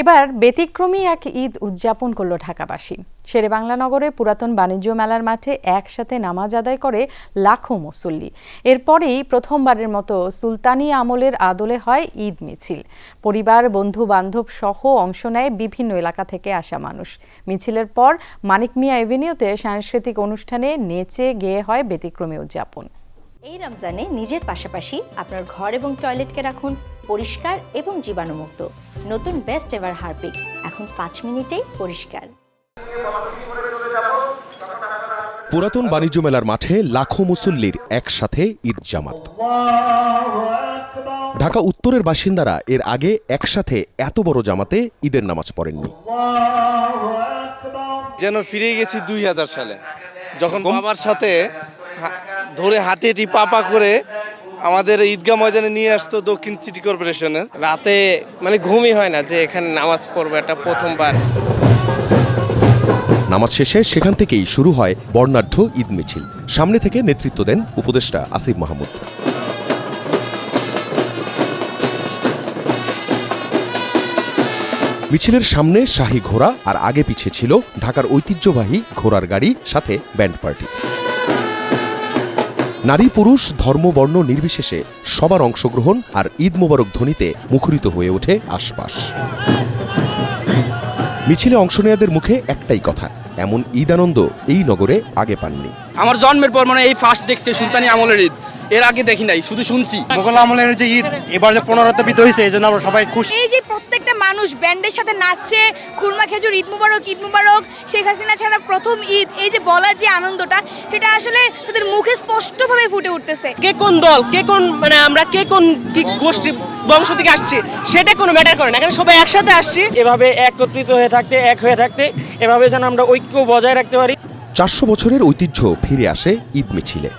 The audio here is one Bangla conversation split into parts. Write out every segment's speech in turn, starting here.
এবার ব্যতিক্রমী এক ঈদ উদযাপন করল ঢাকাবাসী। শেরে বাংলা নগরে পুরাতন বাণিজ্য মেলার মাঠে একসাথে নামাজ আদায় করে লাখো মুসল্লি। এরপরেই প্রথমবারের মতো সুলতানি আমলের আদলে হয় ঈদ মিছিল। পরিবার বন্ধু বান্ধব সহ অংশ নেয় বিভিন্ন এলাকা থেকে আসা মানুষ। মিছিলের পর মানিক মিয়া এভিনিউতে সাংস্কৃতিক অনুষ্ঠানে নেচে গেয়ে হয় ব্যতিক্রমী উদযাপন। এই রমজানে নিজের পাশাপাশি আপনার ঘর এবং টয়লেটকে রাখুন পরিষ্কার এবং জীবাণুমুক্ত। নতুন বেস্ট এভার হারপিক এখন পাঁচ মিনিটেই পরিষ্কার। পুরাতন বাণিজ্য মেলার মাঠে লাখো মুসল্লির একসাথে ঈদ জামাত। ঢাকা উত্তরের বাসিন্দারা এর আগে একসাথে এত বড় জামাতে ঈদের নামাজ পড়েননি। যেন ফিরে গেছি দুই হাজার সালে। যখন বাবার সাথে ধরে হাতে হেঁটি পাপা করে আমাদের ঈদগাহ ময়দানে নিয়ে আসতো দক্ষিণ সিটি কর্পোরেশনের। রাতে মানে ঘুমই হয় না যে এখানে নামাজ পড়ব এটা প্রথমবার। নামাজ শেষে সেখান থেকেই শুরু হয় বর্ণাঢ্য ঈদ মিছিল। সামনে থেকে নেতৃত্ব দেন উপদেষ্টা আসিফ মাহমুদ। মিছিলের সামনে শাহী ঘোড়া আর আগে পিছে ছিল ঢাকার ঐতিহ্যবাহী ঘোড়ার গাড়ি সাথে ব্যান্ড পার্টি। নারী পুরুষ ধর্মবর্ণ নির্বিশেষে সবার অংশগ্রহণ আর ঈদ মোবারক ধ্বনিতে মুখরিত হয়ে ওঠে আশপাশ। মিছিলে অংশ নেয়াদের মুখে একটাই কথা এমন ঈদ আনন্দ এই নগরে আগে পাননি। আমার জন্মের পর মানে এই ফার্স্ট দেখছে সুলতানি আমলের ঈদ। এর আগে দেখি নাই শুধু শুনছি। মোগল আমলের যে ঈদ এবার যে পুনরাবৃত্ত হয়েছে এই জন্য আমরা সবাই খুশি। এই যে প্রত্যেকটা মানুষ ব্যান্ডের সাথে নাচছে খুরমা খেজুর ঈদ মুবারক ঈদ মুবারক শেখ হাসিনা ছাড়া প্রথম ঈদ এই যে বলার যে আনন্দটা সেটা আসলে তাদের মুখে স্পষ্টভাবে ফুটে উঠতেছে। কে কোন দল কে কোন মানে আমরা কে কোন কি গোষ্ঠী বংশ থেকে আসছি সেটা কোনো ম্যাটার করে না। এখানে সবাই একসাথে আসছি। এভাবে একত্রিত হয়ে থাকতে এক হয়ে থাকতে এভাবে যেন আমরা ঐক্য বজায় রাখতে পারি। চারশো বছরের ঐতিহ্য ফিরে আসে ঈদ মিছিলে।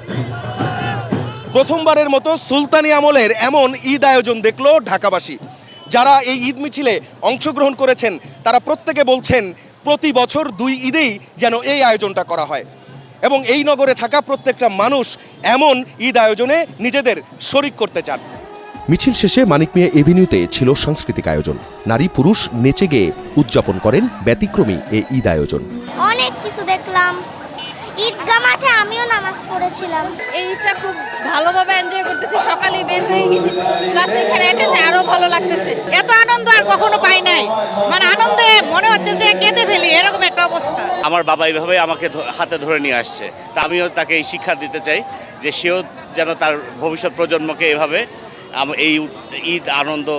প্রথমবারের মতো সুলতানি আমলের এমন ঈদ আয়োজন দেখল ঢাকাবাসী। যারা এই ঈদ মিছিলে অংশগ্রহণ করেছেন তারা প্রত্যেকে বলছেন প্রতি বছর দুই ঈদেই যেন এই আয়োজনটা করা হয়। এবং এই নগরে থাকা প্রত্যেকটা মানুষ এমন ঈদ আয়োজনে নিজেদের শরিক করতে চান। মিছিল শেষে মানিক মিয়া এভিনিউতে ছিল সাংস্কৃতিক আয়োজন। নারী পুরুষ নেচে গেয়ে উদযাপন করেন ব্যতিক্রমী এ ঈদ আয়োজন। অনেক কিছু দেখলাম। ঈদগা মাঠে আমিও নামাজ পড়েছিলাম। এইটা খুব ভালোভাবে এনজয় করতেছি। সকালে বের হয়ে গেছি। প্লাস এখানে এটা আরও ভালো লাগতেছে। এত আনন্দ আর কখনো পাই নাই। মানে আনন্দে মনে হচ্ছে যে কেঁদে ফেলি এরকম একটা অবস্থা। আমার বাবা এইভাবে আমাকে হাতে ধরে নিয়ে আসছে। তা আমিও তাকে এই শিক্ষা দিতে চাই যে সেও যেন তার ভবিষ্যৎ প্রজন্মকে এভাবে এই ঈদ আনন্দ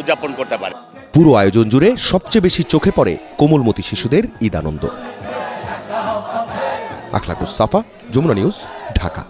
উদযাপন করতে পারে। পুরো আয়োজন জুড়ে সবচেয়ে বেশি চোখে পড়ে কোমলমতি শিশুদের ঈদ আনন্দ। আখলাকুস সাফা, যমুনা নিউজ, ঢাকা।